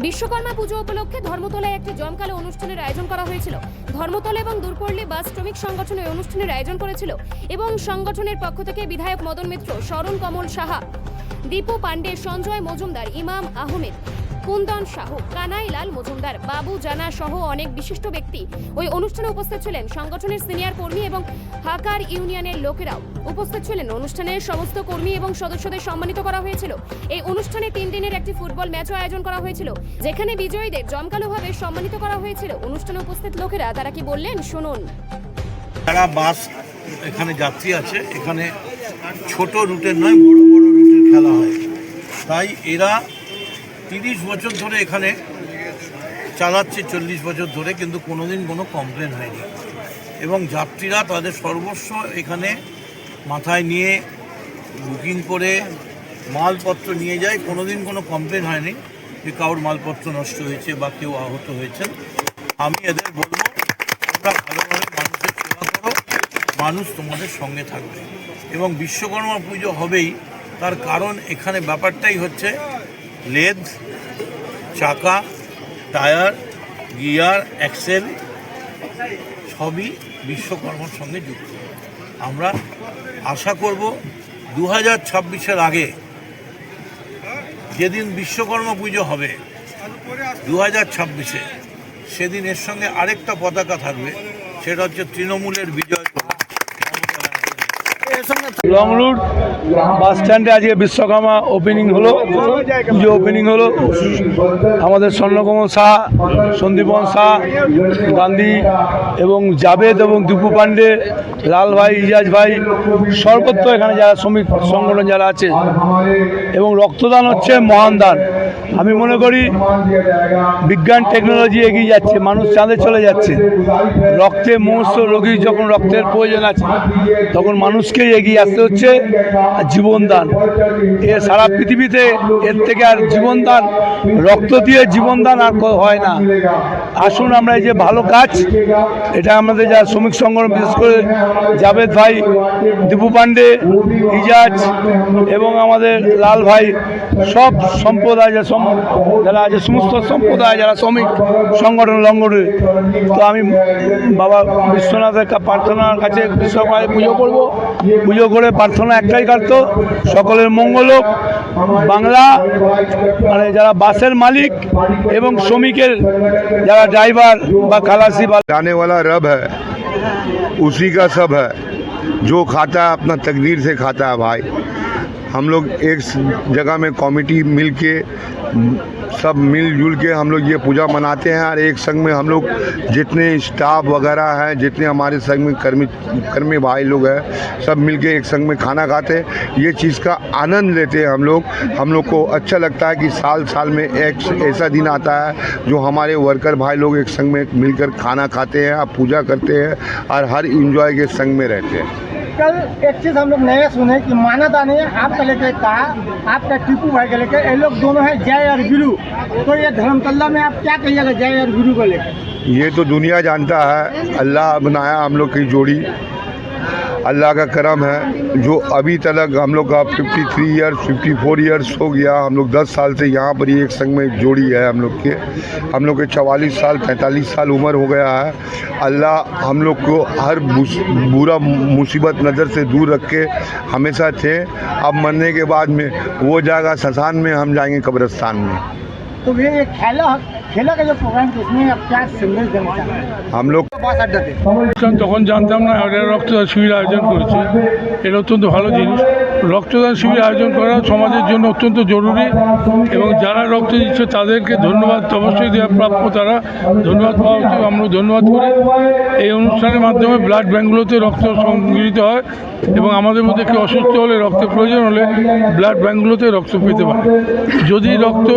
বিশ্বকর্মা পুজো উপলক্ষে ধর্মতলায় একটি জমকালো অনুষ্ঠানের আয়োজন করা হয়েছিল। ধর্মতলা এবং দূরপল্লী বাস শ্রমিক সংগঠন এই অনুষ্ঠানের আয়োজন করেছিল এবং সংগঠনের পক্ষ থেকে বিধায়ক মদন মিত্র শরণ কমল সাহা, দীপু পাণ্ডে, সঞ্জয় মজুমদার, ইমাম আহমেদ, কুন্দন সাহু কানাইলাল মজুমদার, বাবু জানা সহ অনেক বিশিষ্ট ব্যক্তি ওই অনুষ্ঠানে উপস্থিত ছিলেন। সংগঠনের সিনিয়র কর্মী এবং হাকার ইউনিয়নের লোকেরাও। উপস্থিত ছিলেন। অনুষ্ঠানের সমস্ত কর্মী এবং সদস্যদের সম্মানিত করা হয়েছিল। এই অনুষ্ঠানে তিন দিনের একটি ফুটবল ম্যাচও আয়োজন করা হয়েছিল, যেখানে বিজয়ীদের জমকালোভাবে সম্মানিত করা হয়েছিল। অনুষ্ঠানে উপস্থিত লোকেরা তারা কি বললেন? শুনুন। যারা বাস এখানে যাত্রী আছে। এখানে ছোট রুটের নয়, বড় বড় রুটের খেলা হয়। তাই এরা তিরিশ বছর ধরে এখানে চালাচ্ছে, চল্লিশ বছর ধরে, কিন্তু কোনোদিন কোনো কমপ্লেন হয়নি। এবং যাত্রীরা তাদের সর্বস্ব এখানে মাথায় নিয়ে বুকিং করে মালপত্র নিয়ে যায়। কোনোদিন কোনো কমপ্লেন হয়নি যে কারোর মালপত্র নষ্ট হয়েছে বা কেউ আহত হয়েছেন। আমি এদের বলব, তোমরা ভালোভাবে মানুষের সেবা করো, মানুষ তোমাদের সঙ্গে থাকবে। এবং বিশ্বকর্মা পুজো হবেই, তার কারণ এখানে ব্যাপারটাই হচ্ছে লেদ চাকা টায়ার গিয়ার অ্যাক্সেল সবই বিশ্বকর্মার সঙ্গে যুক্ত। আমরা আশা করব দু হাজার ছাব্বিশের আগে যেদিন বিশ্বকর্মা পুজো হবে দু হাজার ছাব্বিশে, সেদিন এর সঙ্গে আরেকটা পতাকা থাকবে, সেটা হচ্ছে তৃণমূলের বিজয়। লং রুট, বাস স্ট্যান্ডে আজকে বিশ্বকর্মা ওপেনিং হলো, পুজো ওপেনিং হলো। আমাদের স্বর্ণকমল শাহ, সন্দীপন শাহ, গান্ধী এবং জাবেদ এবং দীপু পাণ্ডে, লাল ভাই ইজাজ ভাই, সর্বত্র এখানে যারা শ্রমিক সংগঠন যারা আছে, এবং রক্তদান হচ্ছে মহান দান। আমি মনে করি বিজ্ঞান টেকনোলজি এগিয়ে যাচ্ছে, মানুষ চাঁদে চলে যাচ্ছে। রক্তে মুহূর্ত রোগীর যখন রক্তের প্রয়োজন আছে, তখন মানুষকেই এগিয়ে আসতে হচ্ছে জীবনদান। এ সারা পৃথিবীতে এর থেকে আর জীবনদান, রক্ত দিয়ে জীবনদান আর হয় না। আসুন আমরা এই যে ভালো কাজ, এটা আমাদের যা শ্রমিক সংগঠন, বিশেষ করে জাভেদ ভাই, দীপু পান্ডে ইজাজ এবং আমাদের লাল ভাই, সব সম্প্রদায় যে সম- যারা আছে সমস্ত সম্প্রদায় যারা শ্রমিক সংগঠন লঙ্গনের তো আমি বাবা বিশ্বনাথের কা- প্রার্থনার কাছে বিশ্বকর্মায় পুজো করব পুজো করে প্রার্থনা একটাই কাটতো সকলের মঙ্গল হোক বাংলা মানে যারা বাসের মালিক এবং শ্রমিকের যারা ড্রাইভার বা খালাসি বা लाने वाला रब है उसी का सब है जो खाता है अपना तकदीर से खाता है भाई हम लोग एक जगह में कमेटी मिल के सब मिलजुल के हम लोग ये पूजा मनाते हैं और एक संग में हम लोग जितने स्टाफ वगैरह हैं, जितने हमारे संग में कर्मी कर्मी भाई लोग हैं, सब मिल के एक संग में खाना खाते हैं। ये चीज़ का आनंद लेते हैं हम लोग। हम लोग को अच्छा लगता है कि साल साल में एक ऐसा दिन आता है जो हमारे वर्कर भाई लोग एक संग में मिलकर खाना खाते हैं और पूजा करते हैं और हर इंजॉय के संग में रहते हैं। कल एक चीज़ हम लोग नया सुने कि माना नहीं है आपका लेके कहा, आपका टीपू भाई का लेके ये लोग दोनों है, जय और गुरु। तो ये धर्मतल्ला में आप क्या कहिएगा, जय और गुरु को लेकर ये तो दुनिया जानता है, अल्लाह बनाया हम लोग की जोड़ी। अल्लाह का करम है, जो अभी तक हम लोग का 53 थ्री ईयर्स 54 ईयर्स हो गया, हम लोग 10 साल से यहाँ पर ही एक संग में जोड़ी है हम लोग के। हम लोग के 44 साल 45 साल उम्र हो गया है। अल्लाह हम लोग को हर बुरा मुसीबत नज़र से दूर रख के हमेशा थे। अब मरने के बाद में वो जाएगा शसान में, हम जाएँगे कब्रस्तान में। तो ये खेला खेला का जो प्रोग्राम था इसमें आप क्या संदेश देना चाहते हैं हम लोग बस अड्डा थे অনুষ্ঠান তখন জানতাম না এটা রক্তদান শিবির আয়োজন করেছে এটা অত্যন্ত ভালো জিনিস রক্তদান শিবির আয়োজন করা সমাজের জন্য অত্যন্ত জরুরি এবং যারা রক্ত দিচ্ছে তাদেরকে ধন্যবাদ। অবশ্যই দেওয়া প্রাপ্য তারা। ধন্যবাদ পাওয়া উচিত। আমরা ধন্যবাদ করি। এই অনুষ্ঠানের মাধ্যমে ব্লাড ব্যাঙ্কগুলোতে রক্ত সংগৃহীত হয় এবং আমাদের মধ্যে কেউ অসুস্থ হলে রক্তের প্রয়োজন হলে ব্লাড ব্যাঙ্কগুলোতে রক্ত পেতে পারে। যদি রক্ত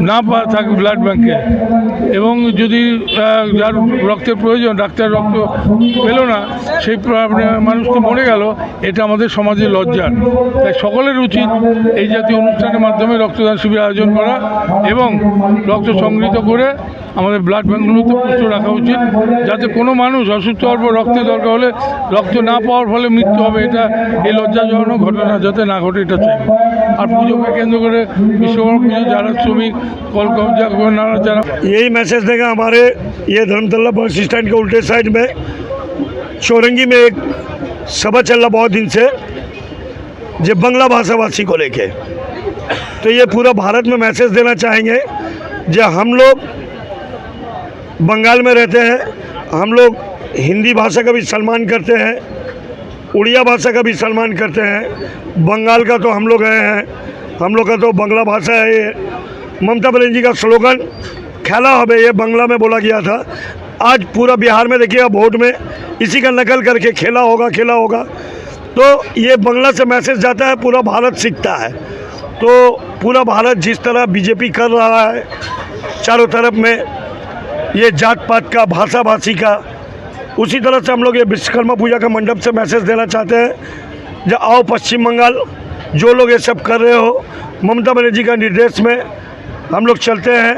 না পাওয়া থাকে ব্লাড ব্যাঙ্কে এবং যদি যার রক্তের প্রয়োজন, ডাক্তার রক্ত পেল না, সেই প্রা- মানুষটি মরে গেল, এটা আমাদের সমাজের লজ্জার। তাই সকলের উচিত এই জাতীয় অনুষ্ঠানের মাধ্যমে রক্তদান শিবির আয়োজন করা এবং রক্ত সংগৃহীত করে আমাদের ব্লাড ব্যাঙ্কগুলোতে প্রচুর রাখা উচিত যাতে কোনো মানুষ অসুস্থ হওয়ার পর রক্তের দরকার হলে রক্ত না পাওয়ার ফলে মৃত্যু হবে এটা এই লজ্জাজনক ঘটনা যাতে না ঘটে এটা চাই আর পুজোকে কেন্দ্র করে বিশ্বকর্মা পুজো যারা শ্রমিক কলকাতা যারা यही मैसेज देगा हमारे ये धर्मतल्ला बस स्टैंड के उल्टे साइड में चौरंगी में एक सभा चल रहा बहुत दिन से जो बंगला भाषाभाषी को लेके। तो ये पूरा भारत में मैसेज देना चाहेंगे जो हम लोग बंगाल में रहते हैं, हम लोग हिंदी भाषा का भी सम्मान करते हैं, उड़िया भाषा का भी सम्मान करते हैं, बंगाल का तो हम लोग गए हैं, हम लोग का तो बंगला भाषा है ये। ममता बनर्जी का स्लोगन खेला हबे ये बंगला में बोला गया था। आज पूरा बिहार में देखिएगा वोट में इसी का नकल करके खेला होगा खेला होगा। तो ये बंगला से मैसेज जाता है, पूरा भारत सीखता है। तो पूरा भारत जिस तरह बीजेपी कर रहा है, चारों तरफ़ में ये जात पात का भाषा भाषी का, उसी तरह से हम लोग ये विश्वकर्मा पूजा का मंडप से मैसेज देना चाहते हैं, जो आओ पश्चिम बंगाल, जो लोग ये सब कर रहे हो, ममता बनर्जी का निर्देश में हम लोग चलते हैं।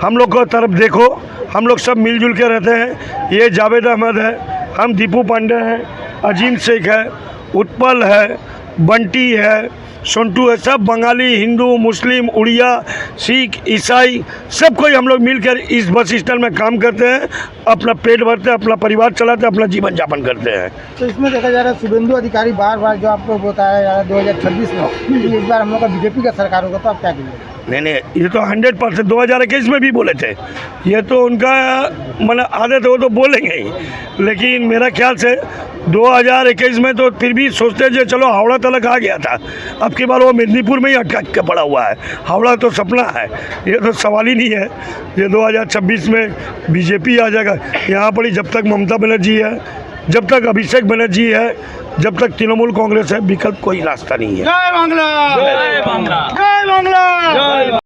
हम लोग को तरफ़ देखो, हम लोग सब मिलजुल के रहते हैं। ये जावेद अहमद है, हम दीपू पांडे हैं, अजीम शेख है उत्पल है, बंटी है, सोंटू है, सब बंगाली, हिंदू, मुस्लिम, उड़िया, सिख, ईसाई, सब कोई हम लोग मिलकर इस बस स्टैंड में काम करते हैं, अपना पेट भरते हैं, अपना परिवार चलाते हैं, अपना जीवन यापन करते हैं। तो इसमें देखा जा रहा है शुभेंदु अधिकारी बार बार जो आपको बताया जा रहा है दो हज़ार छब्बीस में इस बार हम लोग का बीजेपी का सरकार होगा तो आप क्या करिए नहीं नहीं, ये तो हंड्रेड परसेंट दो हज़ार इक्कीस में भी बोले थे। ये तो उनका मतलब आदत है, वो तो बोलेंगे ही। लेकिन मेरा ख्याल से 2021 में तो फिर भी सोचते जो चलो हावड़ा तलक आ गया था। अब की बार वो मेदिनीपुर में ही अटका के पड़ा हुआ है। हावड़ा तो सपना है। ये तो सवाल ही नहीं है। ये 2026 में बीजेपी आ जाएगा। यहाँ पर ही जब तक ममता बनर्जी है जब तक अभिषेक बनर्जी है जब तक तृणमूल कांग्रेस है विकल्प कोई रास्ता नहीं है। जय बांग्ला। जय बांग्ला। जय बांग्ला।